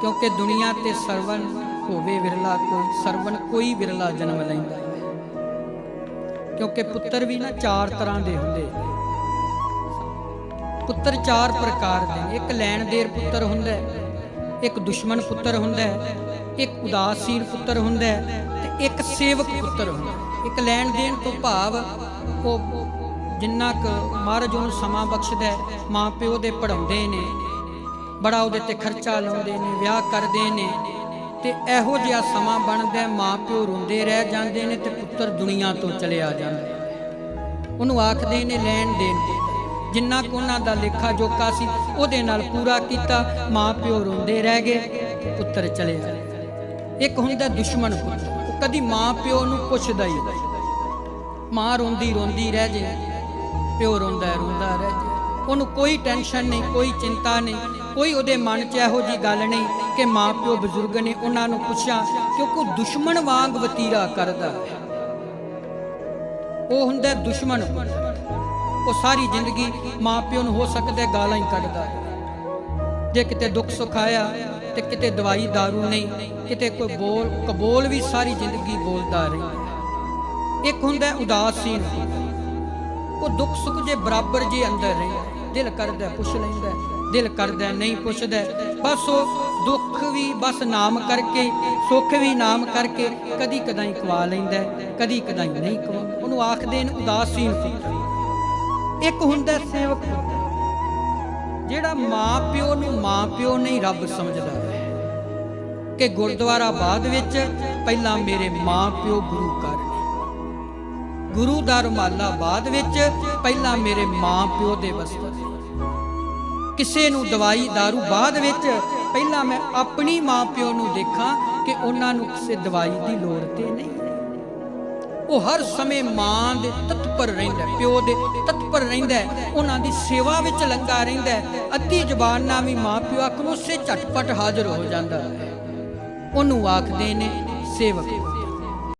ਕਿਉਂਕਿ ਦੁਨੀਆ ਤੇ ਸਰਵਨ ਹੋਵੇ ਵਿਰਲਾ, ਕੋਈ ਸਰਵਨ ਕੋਈ ਵਿਰਲਾ ਜਨਮ ਲੈਂਦਾ ਹੈ। ਕਿਉਂਕਿ ਪੁੱਤਰ ਵੀ ਨਾ ਚਾਰ ਤਰ੍ਹਾਂ ਦੇ ਹੁੰਦੇ ਪੁੱਤਰ ਚਾਰ ਪ੍ਰਕਾਰ ਦੇ ਇੱਕ ਲੈਣ ਦੇਰ ਪੁੱਤਰ ਹੁੰਦਾ ਹੈ, ਇੱਕ ਦੁਸ਼ਮਣ ਪੁੱਤਰ ਹੁੰਦਾ ਹੈ, ਇੱਕ ਉਦਾਸੀਨ ਪੁੱਤਰ ਹੁੰਦਾ ਹੈ ਤੇ ਇੱਕ ਸੇਵਕ ਪੁੱਤਰ ਹੁੰਦਾ ਇੱਕ ਲੈਣ ਦੇਣ ਤੋਂ ਭਾਵ ਉਹ ਜਿੰਨਾ ਕੁ ਮਹਾਰਾਜ ਉਹਨੂੰ ਸਮਾਂ ਬਖਸ਼ਦਾ ਹੈ, ਮਾਂ ਪਿਓ ਦੇ ਪੜਾਉਂਦੇ ਨੇ ਬੜਾ ਉਹਦੇ ਤੇ ਖਰਚਾ ਲਾਉਂਦੇ ਨੇ, ਵਿਆਹ ਕਰਦੇ ਨੇ। ਤੇ ਇਹੋ ਜਿਹਾ ਸਮਾਂ ਬਣਦਾ ਮਾਂ ਪਿਓ ਰੋਂਦੇ ਰਹਿ ਜਾਂਦੇ ਨੇ ਤੇ ਪੁੱਤਰ ਦੁਨੀਆ ਤੋਂ ਚਲਿਆ ਜਾਂਦਾ ਉਹਨੂੰ ਆਖਦੇ ਨੇ ਲੈਣ ਦੇਣ ਪੁੱਤਰ ਜਿੰਨਾ ਕੁ ਉਹਨਾਂ ਦਾ ਲੇਖਾ ਜੋਕਾ ਸੀ, ਉਹਦੇ ਨਾਲ ਪੂਰਾ ਕੀਤਾ ਮਾਂ ਪਿਓ ਰੋਂਦੇ ਰਹਿ ਗਏ, ਪੁੱਤਰ ਚਲਿਆ ਇੱਕ ਹੁੰਦਾ ਦੁਸ਼ਮਣ ਪੁੱਤਰ ਉਹ ਕਦੀ ਮਾਂ ਪਿਓ ਨੂੰ ਪੁੱਛਦਾ ਹੀ ਮਾਂ ਰੋਂਦੀ ਰੋਂਦੀ ਰਹਿ ਜੇ, ਪਿਓ ਰੋਂਦਾ ਰੋਂਦਾ ਰਹਿ ਜੇ। ਉਹਨੂੰ ਕੋਈ ਟੈਨਸ਼ਨ ਨਹੀਂ, ਕੋਈ ਚਿੰਤਾ ਨਹੀਂ, ਕੋਈ ਉਹਦੇ ਮਨ 'ਚ ਇਹੋ ਜੀ ਗੱਲ ਨਹੀਂ ਕਿ ਮਾਂ ਪਿਓ ਬਜ਼ੁਰਗ ਨੇ ਉਹਨਾਂ ਨੂੰ ਪੁੱਛਿਆ ਕਿਉਂਕਿ ਦੁਸ਼ਮਣ ਵਾਂਗ ਵਤੀਰਾ ਕਰਦਾ ਹੈ। ਉਹ ਹੁੰਦਾ ਦੁਸ਼ਮਣ। ਉਹ ਸਾਰੀ ਜ਼ਿੰਦਗੀ ਮਾਂ ਪਿਓ ਨੂੰ ਹੋ ਸਕਦਾ ਗਾਲਾਂ ਹੀ ਕੱਢਦਾ ਜੇ ਕਿਤੇ ਦੁੱਖ ਸੁੱਖ ਆਇਆ ਤੇ ਕਿਤੇ ਦਵਾਈ दारू ਨਹੀਂ, ਕਿਤੇ ਕੋਈ ਬੋਲ, ਕਬੋਲ ਵੀ ਸਾਰੀ ਜ਼ਿੰਦਗੀ ਬੋਲਦਾ ਰਿਹਾ। ਇੱਕ ਹੁੰਦਾ ਉਦਾਸੀਨ। ਉਹ ਦੁੱਖ ਸੁੱਖ ਜੇ ਬਰਾਬਰ ਜੇ ਅੰਦਰ ਰਹੇ, ਦਿਲ ਕਰਦਾ ਪੁੱਛ ਲੈਂਦਾ, ਦਿਲ ਕਰਦਾ ਨਹੀਂ ਪੁੱਛਦਾ। ਬਸ ਉਹ ਦੁੱਖ ਵੀ ਬਸ ਨਾਮ ਕਰਕੇ, ਸੁੱਖ ਵੀ ਨਾਮ ਕਰਕੇ ਕਦੀ ਕਦਾਈ ਖਵਾ ਲੈਂਦਾ, ਕਦੀ ਕਦਾਈ ਨਹੀਂ ਖਵਾਉਂਦਾ ਉਹਨੂੰ ਆਖਦੇ ਨੇ ਉਦਾਸੀਨ ਪੁੱਤਰ ਇੱਕ ਹੁੰਦਾ ਸੇਵਕ ਜਿਹੜਾ ਮਾਂ ਪਿਓ ਨੂੰ ਮਾਂ ਪਿਓ ਨਹੀਂ ਰੱਬ ਸਮਝਦਾ। ਕਿ ਗੁਰਦੁਆਰਾ ਬਾਅਦ ਵਿੱਚ ਪਹਿਲਾਂ ਮੇਰੇ ਮਾਂ ਪਿਓ ਗੁਰੂ ਘਰ ਗੁਰੂ ਦਾ ਰੁਮਾਲਾ ਬਾਅਦ ਵਿੱਚ ਪਹਿਲਾਂ ਮੇਰੇ ਮਾਂ ਪਿਓ ਦੇ ਵਸਤਰ ਕਿਸੇ ਨੂੰ ਦਵਾਈ दारू ਬਾਅਦ ਵਿੱਚ ਪਹਿਲਾਂ ਮੈਂ ਆਪਣੀ ਮਾਂ ਪਿਓ ਨੂੰ ਦੇਖਾਂ ਕਿ ਉਹਨਾਂ ਨੂੰ ਕਿਸੇ ਦਵਾਈ ਦੀ ਲੋੜ ਤੇ ਨਹੀਂ। ਉਹ ਹਰ ਸਮੇਂ ਮਾਂ ਦੇ ਤਤਪਰ ਰਹਿੰਦਾ ਪਿਓ ਦੇ ਤਤਪਰ ਰਹਿੰਦਾ ਉਹਨਾਂ ਦੀ ਸੇਵਾ ਵਿੱਚ ਲੰਗਾ ਰਹਿੰਦਾ ਅੱਧੀ ਜ਼ਬਾਨ ਨਾਲ ਵੀ ਮਾਂ ਪਿਓ ਆਖਣ ਉਸੇ ਝਟਪਟ ਹਾਜ਼ਰ ਹੋ ਜਾਂਦਾ ਉਹਨੂੰ ਆਖਦੇ ਨੇ ਸੇਵਕ।